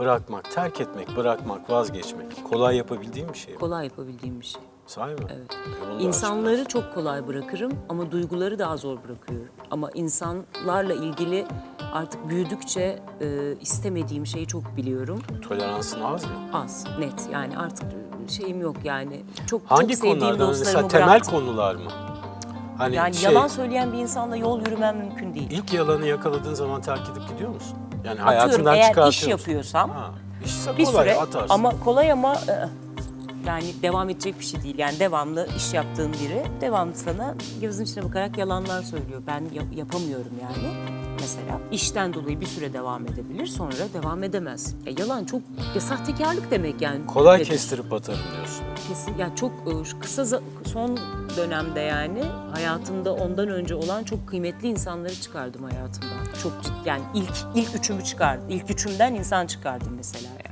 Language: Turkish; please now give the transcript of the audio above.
Bırakmak, terk etmek, bırakmak, vazgeçmek kolay yapabildiğim bir şey mi? Kolay yapabildiğim bir şey. Sahi mi? Evet. E, bunu da İnsanları çok kolay bırakırım ama duyguları daha zor bırakıyorum. Ama insanlarla ilgili artık büyüdükçe e, istemediğim şeyi çok biliyorum. Toleransın az mı? Az, net. Yani artık şeyim yok yani. Çok Hangi çok sevdiğim konulardan? Mesela temel bıraktım. konular mı? Hani Yani şey, yalan söyleyen bir insanla yol yürümem mümkün değil. ilk yalanı yakaladığın zaman terk edip gidiyor musun? Yani Atıyorum hayatından eğer iş yapıyorsam Ha, işse bir kolay süre atarsın. ama kolay ama e, yani devam edecek bir şey değil. Yani devamlı iş yaptığın biri devamlı sana gözün içine bakarak yalanlar söylüyor. Ben yap- yapamıyorum yani. Mesela işten dolayı bir süre devam edebilir sonra devam edemez. Ya yalan çok ya sahtekarlık demek yani. Kolay Nedir? kestirip atarım diyorsun. Kesin yani çok e, kısa son dönemde yani hayatımda ondan önce olan çok kıymetli insanları çıkardım hayatımdan. Çok ciddi yani ilk ilk üçümü çıkardım. İlk üçümden insan çıkardım mesela.